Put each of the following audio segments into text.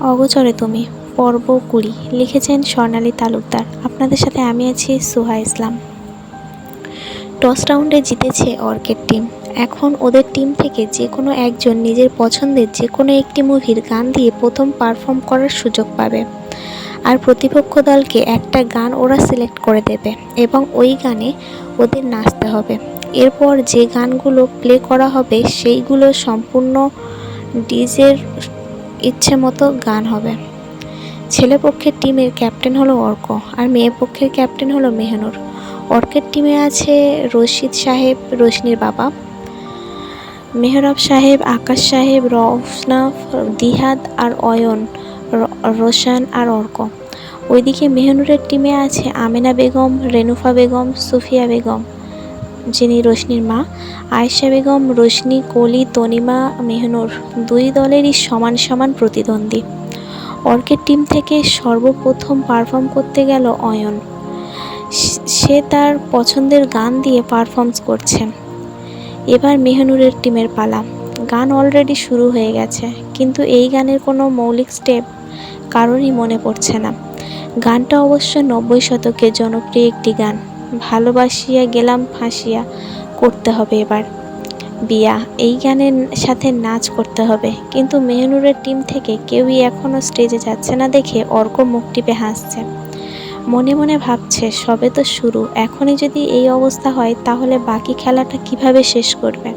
অগোচরে তুমি, পর্ব কুড়ি, লিখেছেন স্বর্ণালী তালুকদার। আপনাদের সাথে আমি আছি সুহা ইসলাম। টস রাউন্ডে জিতেছে অর্কের টিম। এখন ওদের টিম থেকে যে কোনো একজন নিজের পছন্দের যে কোনো একটি মুভির গান দিয়ে প্রথম পারফর্ম করার সুযোগ পাবে। আর প্রতিপক্ষ দলকে একটা গান ওরা সিলেক্ট করে দেবে এবং ওই গানে ওদের নাচতে হবে। এরপর যে গানগুলো প্লে করা হবে সেইগুলো সম্পূর্ণ ডিজের ইচ্ছে মতো গান হবে। ছেলে পক্ষের টিমের ক্যাপ্টেন হলো অর্ক আর মেয়ে পক্ষের ক্যাপ্টেন হলো মেহনুর। অর্কের টিমে আছে রশিদ সাহেব, রোশনির বাবা, মেহরাব সাহেব, আকাশ সাহেব রফনাফ দিহাদ আর অয়ন রোশন আর অর্ক। ওইদিকে মেহনুরের টিমে আছে আমেনা বেগম, রেনুফা বেগম, সুফিয়া বেগম। যিনি রোশনির মা, আয়েশা বেগম, রোশনি, কলি, তনিমা, মেহনুর, দুই দলেরই সমান সমান প্রতিদ্বন্দ্বী। অর্কের টিম থেকে সর্বপ্রথম পারফর্ম করতে গেল অয়ন। সে- তার পছন্দের গান দিয়ে পারফর্মস করছে। এবার মেহনুরের টিমের পালা। গান অলরেডি শুরু হয়ে গেছে, কিন্তু এই গানের কোনো মৌলিক স্টেপ কারোরই মনে পড়ছে না। গানটা অবশ্য নব্বই শতকের জনপ্রিয় একটি গান। ভালোবাসিয়া গেলাম, ফাঁসিয়া করতে হবে এবার। বিয়া, এই গানের সাথে নাচ করতে হবে। কিন্তু মেহনুরের টিম থেকে কেউই এখনও স্টেজে যাচ্ছে না দেখে অর্ক মুখ টিপে হাসছে। মনে মনে ভাবছে, সবে তো শুরু, এখনই যদি এই অবস্থা হয়, তাহলে বাকি খেলাটা কীভাবে শেষ করবে?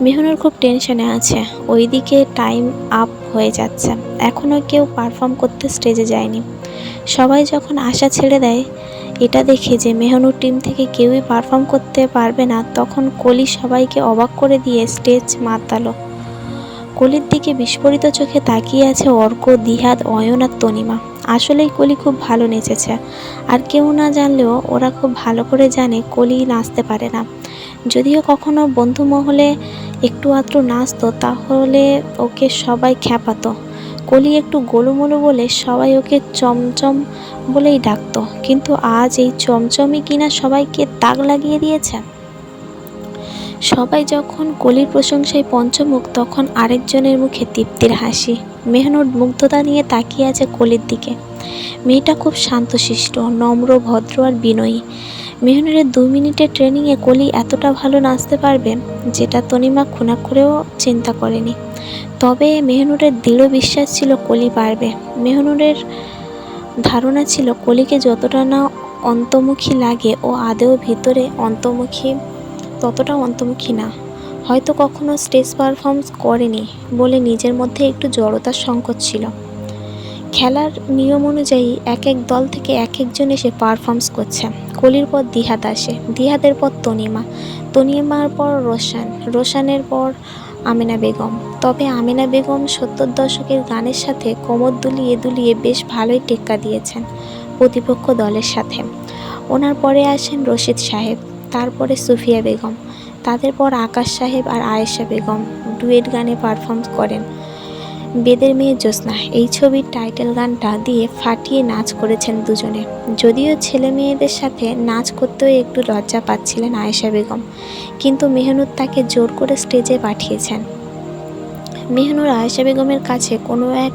মেহনুর খুব টেনশনে আছে, ওইদিকে টাইম আপ হয়ে যাচ্ছে। এখনও কেউ পারফর্ম করতে স্টেজে যায়নি। সবাই যখন আশা ছেড়ে দেয় এটা দেখে যে মেহনুর টিম থেকে কেউই পারফর্ম করতে পারবে না, তখন কলি সবাইকে অবাক করে দিয়ে স্টেজ মাতালো। কলির দিকে বিস্ফোরিত চোখে তাকিয়ে আছে অর্ক, দিহাদ, অয়ন আর তনিমা। আসলেই কলি খুব ভালো নেচেছে। আর কেউ না জানলেও ওরা খুব ভালো করে জানে কলি নাচতে পারে না। যদিও কখনো বন্ধু মহলে একটু আধটু নাচতো, তাহলে ওকে সবাই খ্যাপাতো। কলি একটু গোলুমোলু বলে সবাই ওকে চমচম বলেই ডাকতো। কিন্তু আজ এই চমচমই কিনা সবাইকে দাগ লাগিয়ে দিয়েছে। সবাই যখন কলির প্রশংসায় পঞ্চমুখ, তখন আরেকজনের মুখে তৃপ্তির হাসি। মেহনুর মুগ্ধতা নিয়ে তাকিয়ে আছে কলির দিকে। মেয়েটা খুব শান্তশিষ্ট, নম্র, ভদ্র আর বিনয়ী। মেহনুরের দুই মিনিটের ট্রেনিংয়ে কলি এতটা ভালো নাচতে পারবে, যেটা তনিমা খুনা করেও চিন্তা করেনি। তবে মেহনুরের দৃঢ় বিশ্বাস ছিল কলি পারবে। মেহনুরের ধারণা ছিল কলিকে যতটা না অন্তর্মুখী লাগে ও আদেও ভিতরে অন্তর্মুখী, ততটা অন্তর্মুখী না। হয়তো কখনো স্টেজ পারফর্মস করেনি বলে নিজের মধ্যে একটু জড়তার সংকট ছিল। খেলার নিয়ম অনুযায়ী এক এক দল থেকে এক একজন এসে পারফর্মস করছে। কলির পর দিহাত আসে। দিহাদের পর তনিমা। তনিমার পর রোশান। রোশানের পর আমিনা বেগম। তবে আমিনা বেগম সত্তর দশকের গানের সাথে কোমর দুলিয়ে দুলিয়ে বেশ ভালোই টেক্কা দিয়েছেন প্রতিপক্ষ দলের সাথে। ওনার পরে আসেন রশিদ সাহেব, তারপরে সুফিয়া বেগম। তাদের পর আকাশ সাহেব আর আয়েশা বেগম ডুয়েট গানে পারফর্ম করেন। বেদের মেয়ে জ্যোৎস্না, এই ছবির টাইটেল গানটা দিয়ে ফাটিয়ে নাচ করেছেন দুজনে। যদিও ছেলে মেয়েদের সাথে নাচ করতেও একটু লজ্জা পাচ্ছিলেন আয়েশা বেগম, কিন্তু মেহনুর তাকে জোর করে স্টেজে পাঠিয়েছেন। মেহনুর আয়েশা বেগমের কাছে কোনো এক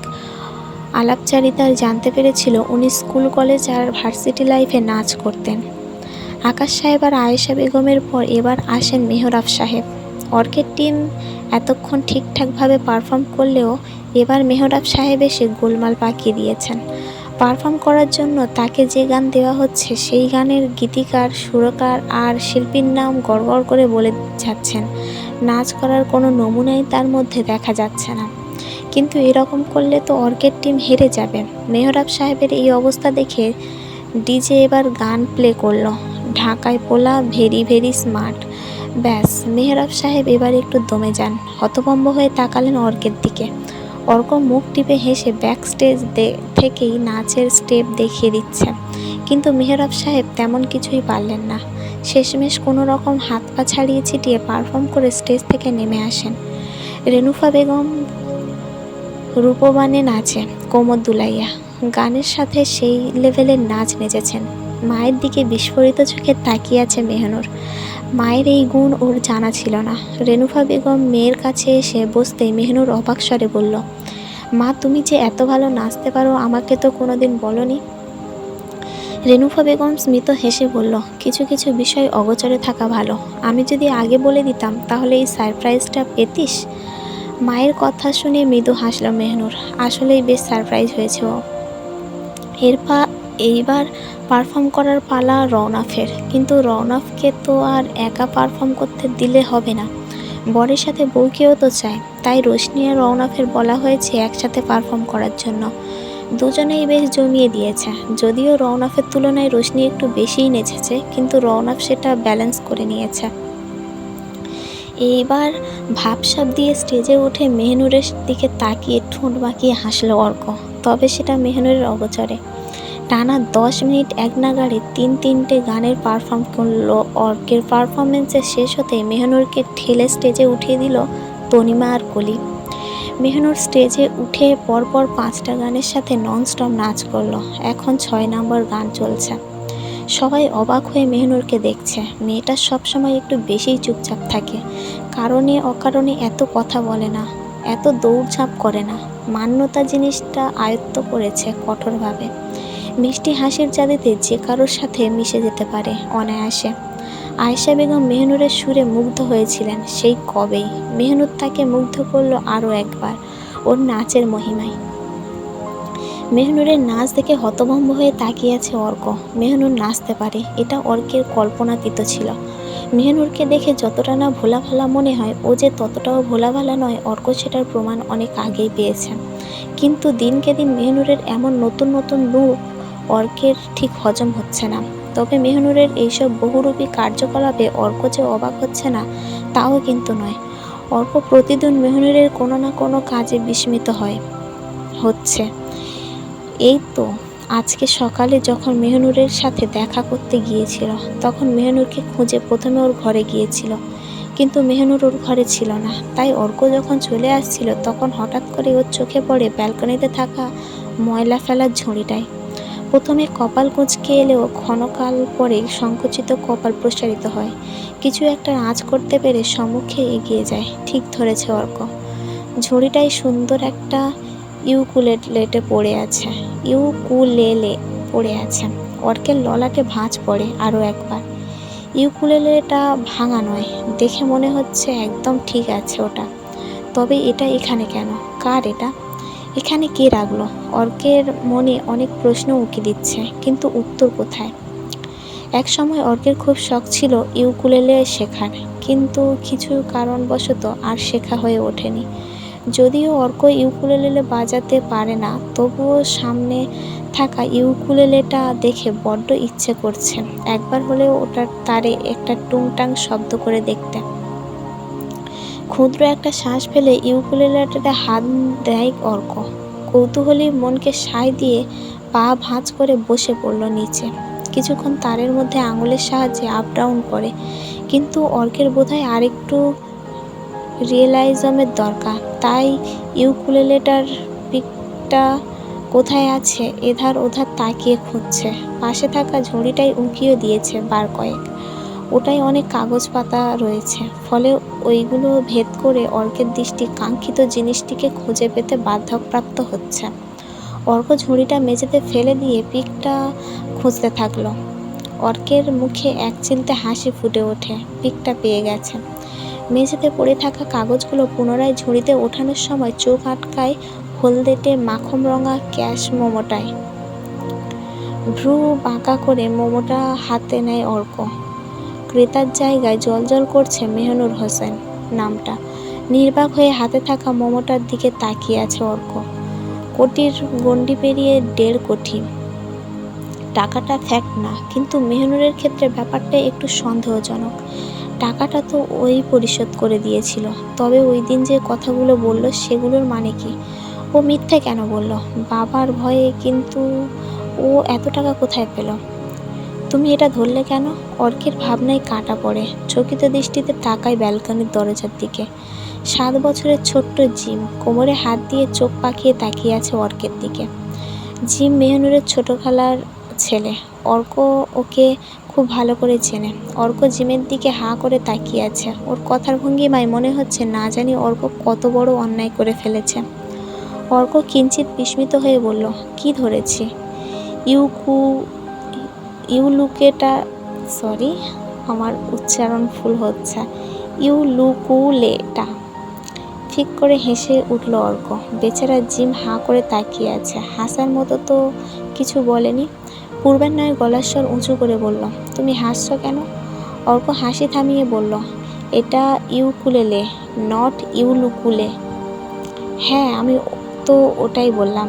আলাপচারিতার জানতে পেরেছিল উনি স্কুল, কলেজ আর ভার্সিটি লাইফে নাচ করতেন। আকাশ সাহেব আর আয়েশা বেগমের পর এবার আসেন মেহরাব সাহেব। অর্কের টিম এতক্ষণ ঠিকঠাকভাবে পারফর্ম করলেও এবার মেহরাব সাহেব এসে গোলমাল পাকিয়ে দিয়েছেন। পারফর্ম করার জন্য তাকে যে গান দেওয়া হচ্ছে, সেই গানের গীতিকার, সুরকার আর শিল্পীর নাম গড়গড় করে বলে যাচ্ছেন। নাচ করার কোনো নমুনাই তার মধ্যে দেখা যাচ্ছে না। কিন্তু এরকম করলে তো অর্কের টিম হেরে যাবে। মেহরাব সাহেবের এই অবস্থা দেখে ডিজে এবার গান প্লে করল। ঢাকায় পোলা, ভেরি ভেরি স্মার্ট। ব্যাস, মেহরাব সাহেব এবার একটু দমে যান, হতভম্ব হয়ে তাকালেন অর্কের দিকে। অর্ক মুখ টিপে হেসে ব্যাক স্টেজ থেকেই নাচের স্টেপ দেখিয়ে দিচ্ছে। কিন্তু মেহরাব সাহেব তেমন কিছুই পারলেন না। শেষমেশ কোনো রকম হাত পা ছাড়িয়ে ছিটিয়ে পারফর্ম করে স্টেজ থেকে নেমে আসেন। রেনুফা বেগম রূপবানে নাচে, কোমর দুলাইয়া। গানের সাথে সেই লেভেলের নাচ নেচেছেন। মায়ের দিকে বিস্ফোরিত চোখে তাকিয়ে আছে মেহনুর। মায়ের এই গুণ ওর জানা ছিল না। রেনুফা বেগম মেয়ের কাছে এসে বসতেই মেহনুর অবাক স্বরে বলল, মা, তুমি যে এত ভালো নাচতে পারো, আমাকে তো কোনোদিন বলনি? রেনুফা বেগম স্মিত হেসে বলল, কিছু কিছু বিষয় অগোচরে থাকা ভালো। আমি যদি আগে বলে দিতাম, তাহলে এই সারপ্রাইজটা পেতিস? মায়ের কথা শুনে মৃদু হাসল মেহনুর, আসলেই বেশ সারপ্রাইজ হয়েছে ও। এইবার পারফর্ম করার পালা রওনাফের। কিন্তু রওনাফকে তো আর একা পারফর্ম করতে দিলে হবে না। বরের সাথে বউকেও তো চায়। তাই রোশনি আর রওনাফের বলা হয়েছে একসাথে পারফর্ম করার জন্য। দুজনেই বেশ জমিয়ে দিয়েছে। যদিও রওনাফের তুলনায় রোশনি একটু বেশিই নেচেছে, কিন্তু রওনাফ সেটা ব্যালেন্স করে নিয়েছে। এইবার ভাবসাব দিয়ে স্টেজে উঠে মেহনুরের দিকে তাকিয়ে ঠোঁট বাঁকিয়ে হাসলো অর্ক। তবে সেটা মেহনুরের অগোচরে। টানা দশ মিনিট এক নাগাড়ে তিন তিনটে গানের পারফর্ম করল। অর্কের পারফরমেন্সের শেষ হতে মেহনুরকে ঠেলে স্টেজে উঠিয়ে দিল তনিমা আর কলি। মেহনুর স্টেজে উঠে পরপর পাঁচটা গানের সাথে ননস্টপ নাচ করল। এখন ছয় নম্বর গান চলছে। সবাই অবাক হয়ে মেহনুরকে দেখছে। মেয়েটা সবসময় একটু বেশিই চুপচাপ থাকে। কারণে অকারণে এত কথা বলে না, এত দৌড়ঝাঁপ করে না। মান্যতা জিনিসটা আয়ত্ত করেছে কঠোরভাবে। মিষ্টি হাসির জাদিতে যে কারোর সাথে মিশে যেতে পারে অনায়াসে। আয়েশা বেগম মেহনুরের সুরে মুগ্ধ হয়েছিলেন, সেই কবেই। মেহনুর তাকে মুগ্ধ করল আরও একবার, ওর নাচের মহিমায়। মেহনুরের নাচ দেখে হতভম্ব হয়ে তাকিয়ে আছে অর্ক। মেহনুর নাচতে পারে, এটা অর্কের কল্পনাতীত ছিল। মেহনুরকে দেখে যতটা না ভোলা ভালা মনে হয়, ও যে ততটাও ভোলা ভালা নয়, অর্ক সেটার প্রমাণ অনেক আগেই পেয়েছে। কিন্তু দিনকে দিন মেহনুরের এমন নতুন নতুন রূপ অর্কের ঠিক হজম হচ্ছে না। তবে মেহনুরের এইসব বহুরূপী কার্যকলাপে অর্ক যে অবাক হচ্ছে না, তাও কিন্তু নয়। অর্ক প্রতিদিন মেহনুরের কোনো না কোনো কাজে বিস্মিত হয়, হচ্ছে। এই তো, আজকে সকালে যখন মেহনুরের সাথে দেখা করতে গিয়েছিল, তখন মেহনুরকে খুঁজে প্রথমে ওর ঘরে গিয়েছিল। কিন্তু মেহনুর ওর ঘরে ছিল না। তাই অর্ক যখন চলে আসছিল, তখন হঠাৎ করে ওর চোখে পড়ে ব্যালকনিতে থাকা ময়লা ফেলার ঝুড়িটায়। প্রথমে কপাল কুঁচকে এলেও ক্ষণকাল পরে সংকুচিত কপাল প্রসারিত হয়। কিছু একটা আঁচ করতে পেরে সম্মুখে এগিয়ে যায়, ঠিক ধরেছে অর্ক। ঝুড়িটায় সুন্দর একটা ইউকুলেটে পড়ে আছে, ইউকুলেলে পড়ে আছে। অর্কের ললাটে ভাঁজ পড়ে আরও একবার। ইউকুলেলেটা ভাঙা নয়, দেখে মনে হচ্ছে একদম ঠিক আছে ওটা। তবে এটা এখানে কেন? কার এটা? এখানে কে রাখল? অর্কের মনে অনেক প্রশ্ন উঁকি দিচ্ছে, কিন্তু উত্তর কোথায়? এক সময় অর্কের খুব শখ ছিল ইউকুলেলে শেখার, কিন্তু কিছু কারণবশত আর শেখা হয়ে ওঠেনি। যদিও অর্ক ইউকুলেলে বাজাতে পারে না, তবুও সামনে থাকা ইউকুলেলেটা দেখে বড্ড ইচ্ছে করছে। একবার হলেও ওটার তারে একটা টুংটাং শব্দ করে দেখতে। ক্ষুদ্র একটা শ্বাস ফেলে ইউকুলেলেটাতে হাত দেয় অর্ক। কৌতূহলী মনকে সায় দিয়ে পা ভাঁজ করে বসে পড়ল নিচে। কিছুক্ষণ তারের মধ্যে আঙুলের সাহায্যে আপ ডাউন করে। কিন্তু অর্কের বোধহয় আরেকটু রিয়েলাইজমের দরকার। তাই ইউকুলেলেটার পিকটা কোথায় আছে? এধার ওধার তাকিয়ে খুঁজছে। পাশে থাকা ঝুড়িটাই উঁকিয়ে দিয়েছে বার কয়েক। ওটাই অনেক কাগজ পাতা রয়েছে। ফলে ওইগুলো ভেদ করে অর্কের দৃষ্টি কাঙ্ক্ষিত জিনিসটিকে খুঁজে পেতে বাধ্যপ্রাপ্ত হচ্ছে। অর্ক ঝুড়িটা মেঝেতে ফেলে দিয়ে পিকটা খুঁজতে থাকল। অর্কের মুখে এক চিলতে হাসি ফুটে ওঠে। পিকটা পেয়ে গেছে। মেঝেতে পড়ে থাকা কাগজগুলো পুনরায় ঝুড়িতে ওঠানোর সময় চোখ আটকায় হলদেটে মাখন রঙা ক্যাশ মোমোটায়। ভ্রু বাঁকা করে মোমোটা হাতে নেয় অর্ক। ক্রেতার জায়গায় জলজল করছে মেহনুর হোসেন নামটা। নির্বাক হয়ে হাতে থাকা মোমোটার দিকে তাকিয়ে আছে অর্ক। কোটির গণ্ডি পেরিয়ে দেড় কোটি। টাকাটা ফ্যাক্ট না, কিন্তু মেহনুরের ক্ষেত্রে ব্যাপারটা একটু সন্দেহজনক। টাকাটা তো ওই পরিশোধ করে দিয়েছিল। তবে ওই দিন যে কথাগুলো বলল সেগুলোর মানে কি? ও মিথ্যে কেন বলল? বাবার ভয়ে কিন্তু ও এত টাকা কোথায় পেল? তুমি এটা ধরলে কেন? অর্কের ভাবনায় কাটা পড়ে। চকিত দৃষ্টিতে তাকায় ব্যালকনির দরজার দিকে। সাত বছরের ছোট্ট জিম। কোমরে হাত দিয়ে চোখ পাকিয়ে তাকিয়ে আছে অর্কের দিকে। জিম মেহনুরের ছোট খালার ছেলে। অর্ক ওকে খুব ভালো করে চেনে। অর্ক জিমের দিকে হাঁ করে তাকিয়ে আছে। ওর কথার ভঙ্গিমায় মনে হচ্ছে না জানি অর্ক কত বড় অন্যায় করে ফেলেছে। অর্ক কিঞ্চিত বিস্মিত হয়ে বলল, কি ধরেছি? ইউকু ইউলুকেটা সরি, আমার উচ্চারণ ভুল হচ্ছে। ইউলুকুলেটা ঠিক করে হেসে উঠল অর্ক। বেচারা জিম হাঁ করে তাকিয়ে আছে। হাসার মতো তো কিছু বলেনি। পূর্বের নয় গলার স্বর উঁচু করে বলল, তুমি হাসছো কেন? অর্ক হাসি থামিয়ে বলল, এটা ইউকুলেলে, নট ইউলুকুলে। হ্যাঁ আমি তো ওটাই বললাম,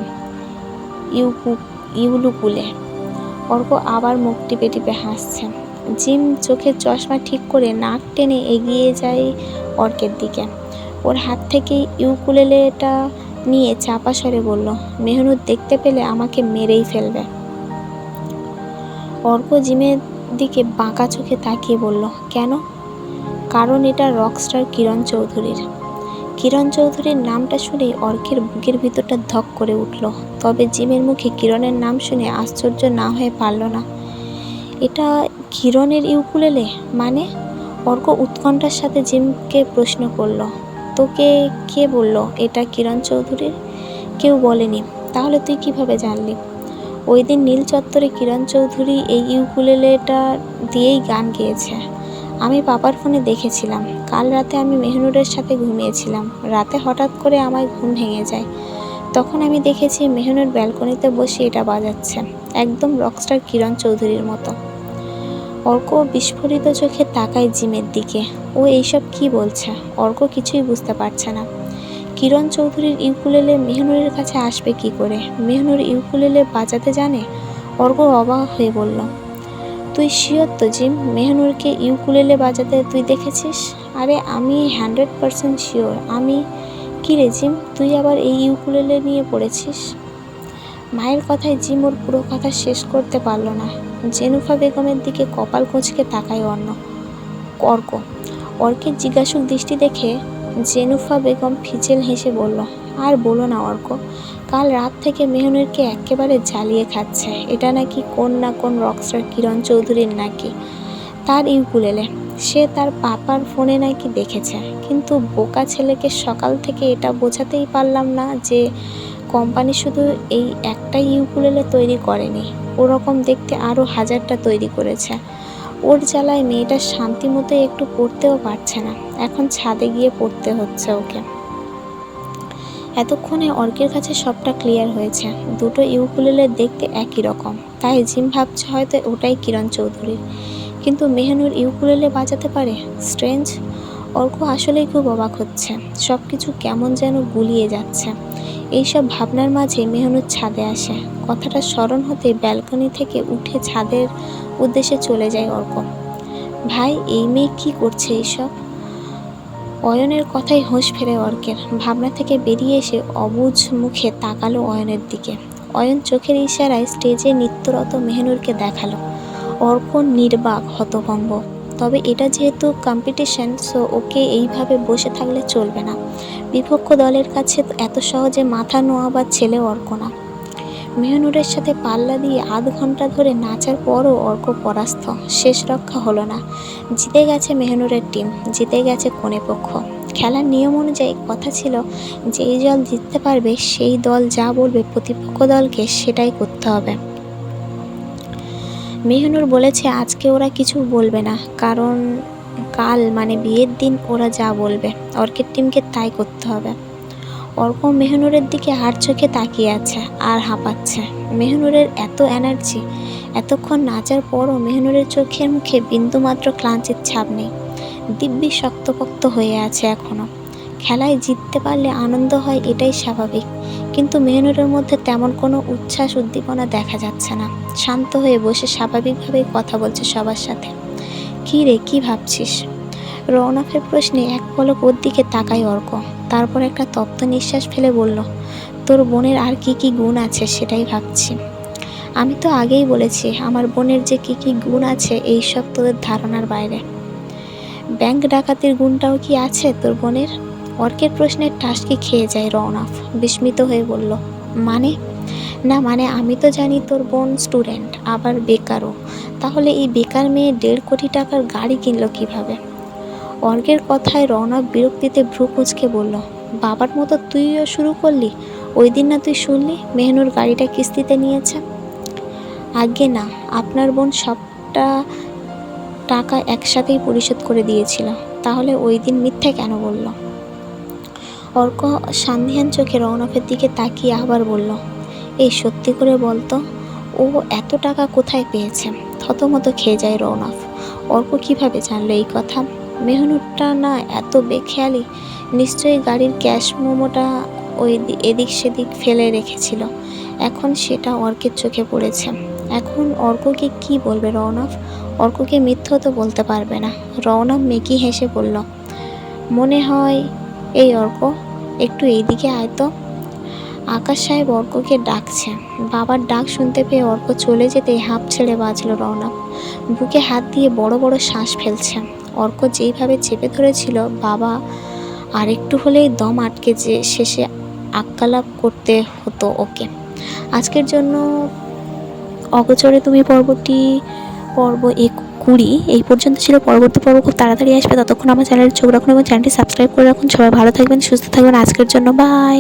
ইউকু, ইউলুকুলে। অর্ক আবার মুখ টিপে টিপে হাসছে। জিম চোখের চশমা ঠিক করে নাক টেনে এগিয়ে যায় অর্কের দিকে। ওর হাত থেকে ইউকুলেলেটা নিয়ে চাপা স্বরে বলল মেহনুদ দেখতে পেলে আমাকে মেরেই ফেলবে। অর্ক জিমের দিকে বাঁকা চোখে তাকিয়ে বলল, কেন? কারণ এটা রকস্টার কিরণ চৌধুরীর। কিরণ চৌধুরীর নামটা শুনেই অর্কের বুকের ভিতরটা ধক করে উঠল। তবে জিমের মুখে কিরণের নাম শুনে আশ্চর্য না হয়ে পারল না। এটা কিরণের ইউকুলেলে? মানে? অর্ক উৎকণ্ঠার সাথে জিমকে প্রশ্ন করল। তোকে কে বলল এটা কিরণ চৌধুরীর? কেউ বলেনি। তাহলে তুই কীভাবে জানলি? ওই দিন নীল চত্বরে কিরণ চৌধুরী এই ইউকুলেলেটা দিয়েই গান গেয়েছে। আমি পাপার ফোনে দেখেছিলাম। কাল রাতে আমি মেহনুরের সাথে ঘুমিয়েছিলাম। রাতে হঠাৎ করে আমার ঘুম ভেঙে যায়। তখন আমি দেখেছি মেহনুর ব্যালকনিতে বসে এটা বাজাচ্ছে। একদম রকস্টার কিরণ চৌধুরীর মতো। অর্ক বিস্ফোরিত চোখে তাকায় জিমের দিকে। ও এইসব কি বলছে? অর্ক কিছুই বুঝতে পারছে না। কিরণ চৌধুরীর ইউকুলেলে মেহনুরের কাছে আসবে কি করে? মেহনুর ইউকুলেলে বাজাতে জানে? অর্ক অবাক হয়ে বলল তুই শিওর তো, জিম? মেহনুরকে ইউকুলেলে বাজাতে তুই দেখেছিস? আরে আমি হান্ড্রেড পারসেন্ট শিওর। আমি কী রে জিম, তুই আবার এই ইউকুলেলে নিয়ে পড়েছিস? মায়ের কথায় জিম ওর পুরো কথা শেষ করতে পারল না। জেনুফা বেগমের দিকে কপাল কুঁচকে তাকায় অন্য। অর্ক অর্কের জিজ্ঞাসুক দৃষ্টি দেখে জেনুফা বেগম ফিচেল হেসে বলল, আর বলো না, অর্ক, কাল রাত থেকে মেহনুরকে একেবারে জ্বালিয়ে খাচ্ছে। এটা নাকি কোন না কোন রকস্টার কিরণ চৌধুরীর নাকি? তার ইউকুলেলে। সে তার পাপার ফোনে নাকি দেখেছে। কিন্তু বোকা ছেলেকে সকাল থেকে এটা বোঝাতেই পারলাম না যে কোম্পানি শুধু এই একটা ইউকুলেলে তৈরি করেনি, ওরকম দেখতে আরও হাজারটা তৈরি করেছে। ওর জ্বালায় মেয়েটা শান্তি মতো একটু পড়তেও পারছে না। এখন ছাদে গিয়ে পড়তে হচ্ছে ওকে। এতক্ষণে অর্কের কাছে সবটা ক্লিয়ার হয়েছে। দুটো ইউকুলেলে দেখতে একই রকম। তাই জিম ভাবছে হয়তো ওটাই কিরণ চৌধুরীর। কিন্তু মেহনুর ইউকুলেলে বাজাতে পারে? স্ট্রেঞ্জ অর্ক আসলেই খুব অবাক হচ্ছে। সব কিছু কেমন যেন গুলিয়ে যাচ্ছে। এইসব ভাবনার মাঝে মেহনুর ছাদে আসে। কথাটা স্মরণ হতে ব্যালকনি থেকে উঠে ছাদের উদ্দেশ্যে চলে যায় অর্ক ভাই, এই মেয়ে কী করছে এইসব? অয়নের কথাই হোঁশ ফেরে অর্কের ভাবনা থেকে বেরিয়ে এসে অবুঝ মুখে তাকালো অয়নের দিকে। অয়ন চোখের ইশারায় স্টেজে নৃত্যরত মেহনুরকে দেখাল। অর্ক নির্বাক, হতভম্ব। তবে এটা যেহেতু কম্পিটিশন সো ওকে এইভাবে বসে থাকলে চলবে না। বিপক্ষ দলের কাছে এত সহজে মাথা নোয়া বা ছেলে অর্ক না। মেহনুরের সাথে পাল্লা দিয়ে আধ ঘণ্টা ধরে নাচার পরও অর্ক পরাস্ত। শেষ রক্ষা হলো না। জিতে গেছে মেহনুরের টিম জিতে গেছে কোণে পক্ষ। খেলার নিয়ম অনুযায়ী কথা ছিল, যেই দল জিততে পারবে, সেই দল যা বলবে প্রতিপক্ষ দলকে সেটাই করতে হবে। মেহনুর বলেছে, আজকে ওরা কিছু বলবে না, কারণ কাল মানে বিয়ের দিন, ওরা যা বলবে। অর্কের টিমকে তাই করতে হবে। অর্ক মেহনুরের দিকে আর চোখে তাকিয়ে আছে আর হাঁপাচ্ছে। মেহনুরের এত এনার্জি, এতক্ষণ নাচার পরও মেহনুরের চোখের মুখে বিন্দুমাত্র ক্লান্তির ছাপ নেই। দিব্যি শক্তপোক্ত হয়ে আছে এখনও খেলায় জিততে পারলে আনন্দ হয়, এটাই স্বাভাবিক। কিন্তু মেহনুরের মধ্যে তেমন কোনো উচ্ছ্বাস, উদ্দীপনা দেখা যাচ্ছে না। শান্ত হয়ে বসে স্বাভাবিকভাবেই কথা বলছে সবার সাথে। কী রে, কী ভাবছিস? রৌনকের প্রশ্নে এক পলক ওর দিকে তাকায় অর্ক। তারপর একটা তপ্ত নিঃশ্বাস ফেলে বলল, তোর বোনের আর কি কি গুণ আছে সেটাই ভাবছি। আমি তো আগেই বলেছি, আমার বোনের যে কি কি গুণ আছে, এই সব তোদের ধারণার বাইরে। ব্যাংক ডাকাতির গুণটাও কি আছে তোর বোনের? অর্কের প্রশ্নের টাসকি খেয়ে যায় রৌনক বিস্মিত হয়ে বলল মানে? না মানে আমি তো জানি তোর বোন স্টুডেন্ট, আবার বেকারও। তাহলে এই বেকার মেয়ে দেড় কোটি টাকার গাড়ি কিনলো কীভাবে? অর্কের কথায় রৌনক বিরক্তিতে ভ্রু কুচকে বলল, বাবার মতো তুইও শুরু করলি? ওই দিন না তুই শুনলি মেহনুর গাড়িটা কিস্তিতে নিয়েছে? আগে না, আপনার বোন সবটা টাকা একসাথেই পরিশোধ করে দিয়েছিল। তাহলে ওই দিন মিথ্যে কেন বলল? অর্ক সান্ধিয়ান চোখে রৌনকের দিকে তাকিয়ে আবার বলল, এই সত্যি করে বলতো, ও এত টাকা কোথায় পেয়েছে? থতমত খেয়ে যায় রৌনক। অর্ক কীভাবে জানলো এই কথা? মেহনুরটা না এত বেখেয়ালি? নিশ্চয়ই গাড়ির ক্যাশ মোমোটা ওই এদিক সেদিক ফেলে রেখেছিল। এখন সেটা অর্কের চোখে পড়েছে। এখন অর্ককে কি বলবে রৌনক? অর্ককে মিথ্য তো বলতে পারবে না। রৌনক মেকি হেসে বলল, মনে হয় এই অর্ক একটু এইদিকে আয় তো। আকাশ সাহেব অর্ককে ডাকছে। বাবার ডাক শুনতে পেয়ে অর্ক চলে যেতে হাঁপ ছেড়ে বাজলো রওনা। বুকে হাত দিয়ে বড় বড় শ্বাস ফেলছে। অর্ক যেইভাবে চেপে ধরেছিল, বাবা আর একটু হলেই দম আটকে যে শেষে আক্কালাপ করতে হতো ওকে। আজকের জন্য অগোচরে তুমি পর্বটি, পর্ব এক কুড়ি, এই পর্যন্ত ছিল পরবর্তী পর্ব। খুব তাড়াতাড়ি আসবে। ততক্ষণ আমার চ্যানেলের চোখ রাখুন এবং চ্যানেলটি সাবস্ক্রাইব করে রাখুন। সবাই ভালো থাকবেন, সুস্থ থাকবেন। আজকের জন্য বাই।